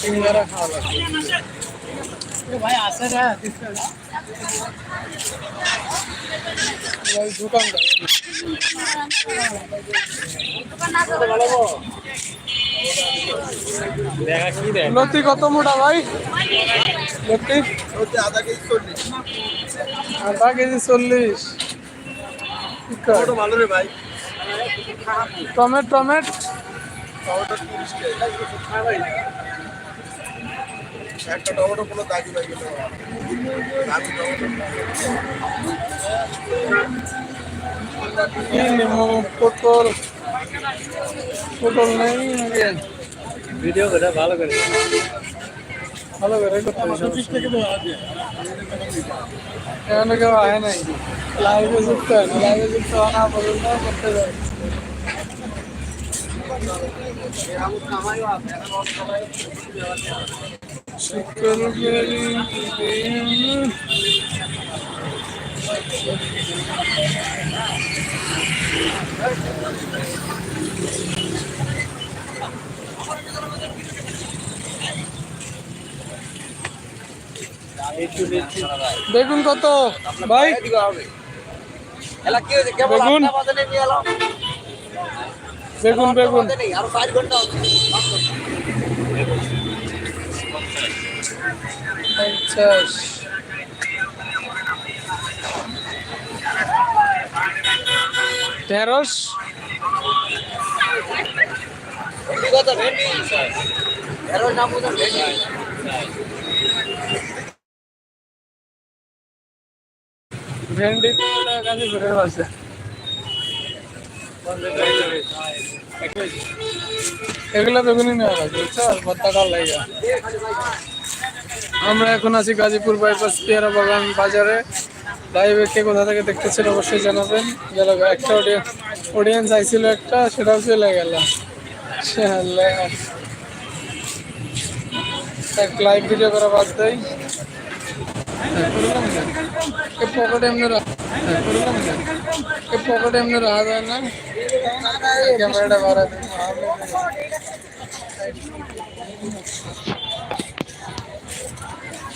সিঙ্গারা ভাই আসে রে ভাই দোকানদার দেখা কি দেয় লতি কত মোটা ভাই? লতি? আধা কেজি চল্লিশ। আধা কেজি চল্লিশ। ঠিক আছে। ওটা ভালো রে ভাই। Tomato tomato. একটা টমেটো কোনো দাগি লাগে না। দামি টমেটো পটল। পটল নেই ভিডিও করে ভালো করে। ভালো করে। এখানে কেউ আয় নাই। লাইভে যুক্ত হয় লাইভে যুক্ত না পর্যন্ত করতে যায় শুক্রবারি বেগুন কত। ভাই। বেগুন বেগুন বেগুন পঞ্চাশ ঢেঁড়স ভেন্ডি কাছে ঘুরে আছে এগুলো বেগুনি নেওয়া লাগবে বুঝছ? ভর্তা কাল লাগে আমরা এখন আছি গাজীপুর বাইপাস পেয়ারা বাগান বাজারে। লাইভে কে কোথা থেকে দেখতেছেন অবশ্যই জানাবেন। গেল একটা অডিয়েন্স আইছিল একটা, সেটাও চলে গেল। এক লাইভ ভিডিও করা বাদ দেয় পকেটে এমনি এমনি রাখা যায় না। ক্যামেরাটা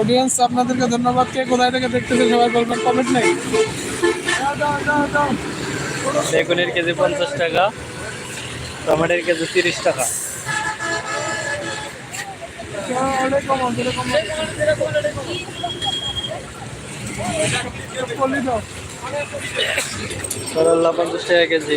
অডিয়েন্স আপনাদেরকে ধন্যবাদ। কে কোথায় থেকে দেখতেছে সবাই বলবেন কমেন্ট নেই। বেগুনের কেজি পঞ্চাশ টাকা, টমেটোর কেজি তিরিশ টাকা। করল্লা পঞ্চাশ টাকা কেজি।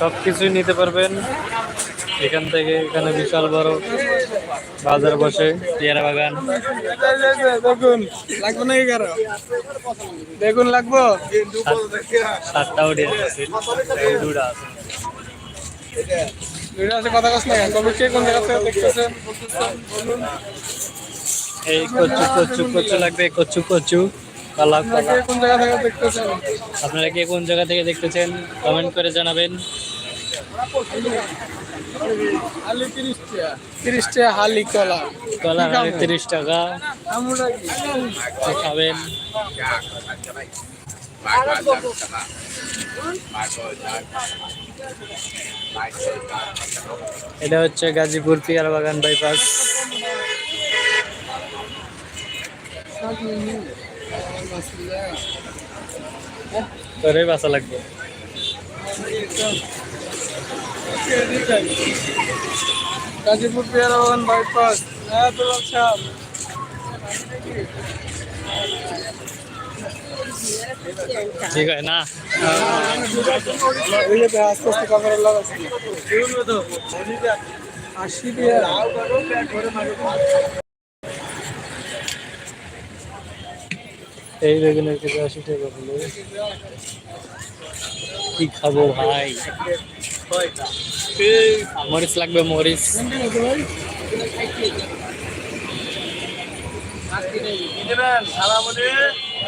সব কিছুই নিতে পারবেন। এখান থেকে এখানে বিশাল বড় বাজার বসে। পেয়ারা বাগান। দেখুন লাগবে নাকি কারও? বেগুন লাগবো। সাতটা আছে। দুটা আছে। ভিডিও আছে কথা কস না কবে কে কোন জায়গা থেকে দেখতেছেন বলুন এই কচু কচু কচু লাগবে কচু কচু কলা আপনারা কলা কে কোন জায়গা থেকে দেখতেছেন? আপনারা কে কোন জায়গা থেকে দেখতেছেন? কমেন্ট করে জানাবেন। হালি তিরিশ টাকা তিরিশ টাকা হালি কলা। কলা হালি তিরিশ টাকা। আমরা কি? তো খাবেন? এটা হচ্ছে গাজীপুর পিয়ার বাগান বাইপাস তোরে বাসা লাগবে। গাজীপুর পেয়ারা বাগান বাইপাস হ্যাঁ তো আচ্ছা ঠিক হয় না। এই বেগুনের কেজি আশি টাকা বলে কি খাব ভাই? মরিচ লাগবে, মরিচ।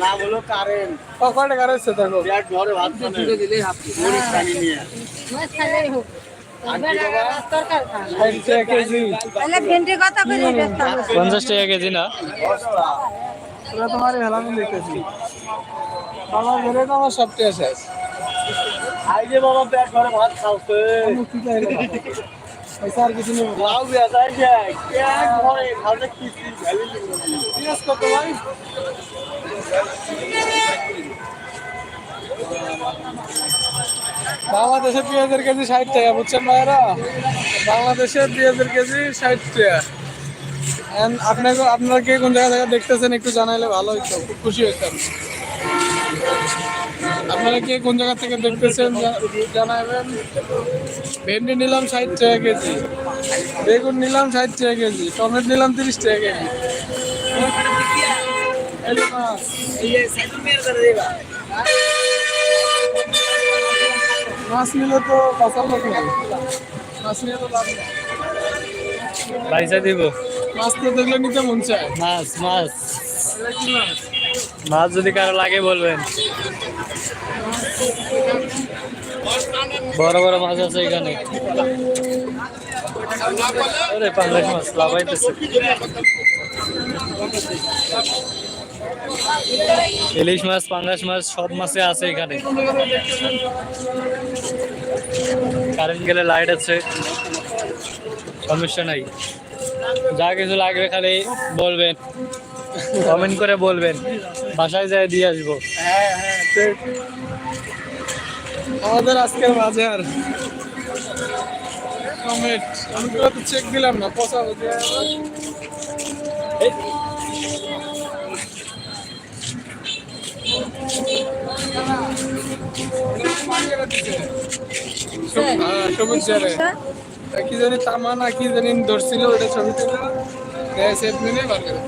নাম হলো কারেন্ট কয় টাকা রয়েছে দেখো। পেট ভরে ভাত নিয়ে। ষাট টাকা কেজি। ভেন্ডি কত করে বেচতে হবে? পঞ্চাশ টাকা কেজি না? তোমার হেলামি দেখতেছি বাবা ঘরে তো আমার সবটাই শেষ আই যে বাবা পেট ভরে ভাত রে? পয়সা আর কিছু নেই লাউ খাওছে কি কি কত ভাই বাংলাদেশে পেঁয়াজের কেজি ষাট টাকা, বুঝছেন ভাইরা বাংলাদেশে পেঁয়াজের কেজি ষাট টাকা। আপনাকে আপনারা কে কোন জায়গা থেকে দেখতেছেন একটু জানাইলে ভালো হইতো। খুব খুশি হইতাম। আপনারা কে কোন জায়গা থেকে দেখতেছেন জানাবেন ভেন্ডি নিলাম ষাট টাকা কেজি বেগুন নিলাম ষাট টাকা কেজি টমেটো নিলাম তিরিশ টাকা কেজি। মাছ মাছ নিলে তো বাঁচার লোক মাছ নিলে তো লাভ পয়সা দিব। মাছ তো দেখলে নিতে মন চায়। মাছ মাছ? মাছ যদি কারও লাগে বলবেন। বড় বড় মাছ আছে এখানে। আরে মাছ ইলিশ মাছ, পাঙ্গাস মাছ, সব মাছে আছে এখানে। কারেন্ট গেলে লাইট আছে, সমস্যা নাই। যা কিছু লাগবে খালি বলবেন কমেন্ট করে বলবেন। বাসায় যায় দিয়ে আসব। হ্যাঁ হ্যাঁ আমাদের আজকের বাজার। টমেট অনেকগুলো তো চেক দিলাম না পচা হতে সবুজ জারে। কি জানি তামা না কি জানি ধরছিল ওটা ছবি তুলে। সেট মিলে বার করে।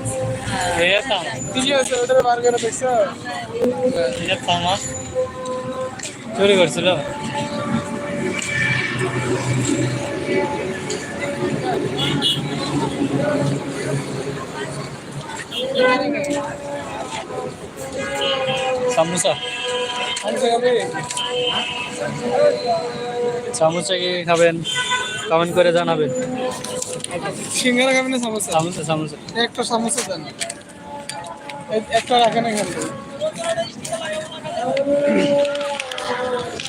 ওটা বার করে দেখছ? চুরি করছিল। সামোসা। সামোসা কি খাবেন? কমেন্ট করে জানাবেন। সিঙ্গারা খাবে না সমস্যা সামোসা সামোসা। একটা সমস্যা দেন। একটা রাখেন এখানে।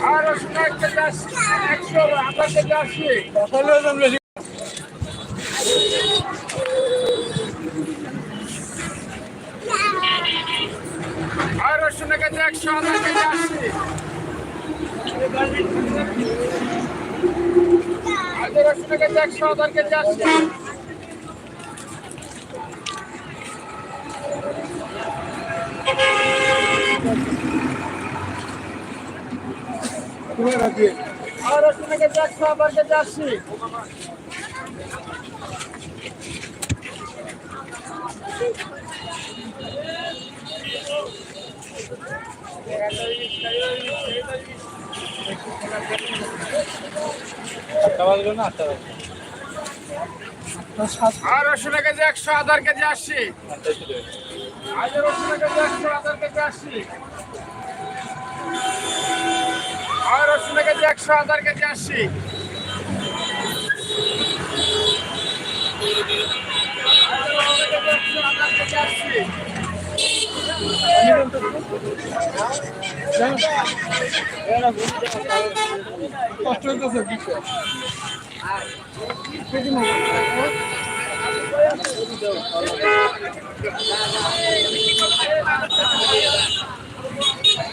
লাইভ ভাই আটটা বাজলো না আটটা বাজলো আর রসুন কেজি একশো আধার কেজি আশি আজ রসুন একশো আর রসুন কেজি একশো আধার কেজি আর রসুন কেজি একশো আধার কেজি আশি আর রসুন কেজি একশো আধার কেজি আশি। রসুন কেজি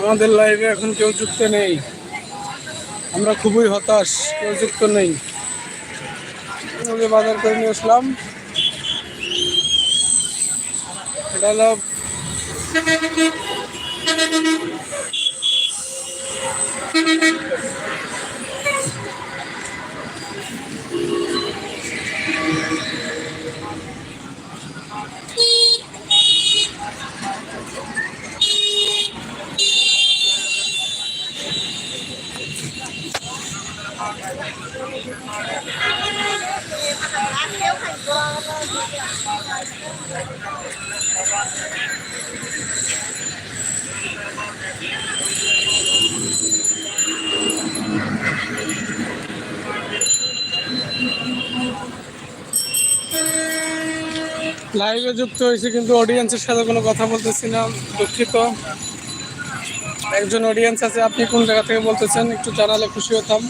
আমাদের লাইফে এখন কেউ যুক্ত নেই। আমরা খুবই হতাশ, কেউ যুক্ত নেই। বাজার করে নিয়ে আসলাম। এটা হলো লাইভে যুক্ত হয়েছে কিন্তু অডিয়েন্সের সাথে কোনো কথা বলতেছি না, দুঃখিত। একজন অডিয়েন্স আছে, আপনি কোন জায়গা থেকে বলতেছেন? একটু জানালে খুশি হতাম।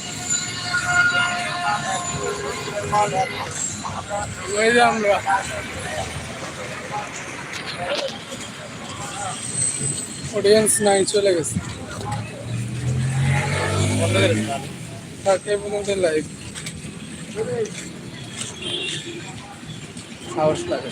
আমরা অডিয়েন্স নাই চলে গেছে। থাকে পর্যন্ত লাইভ সাহস লাগে।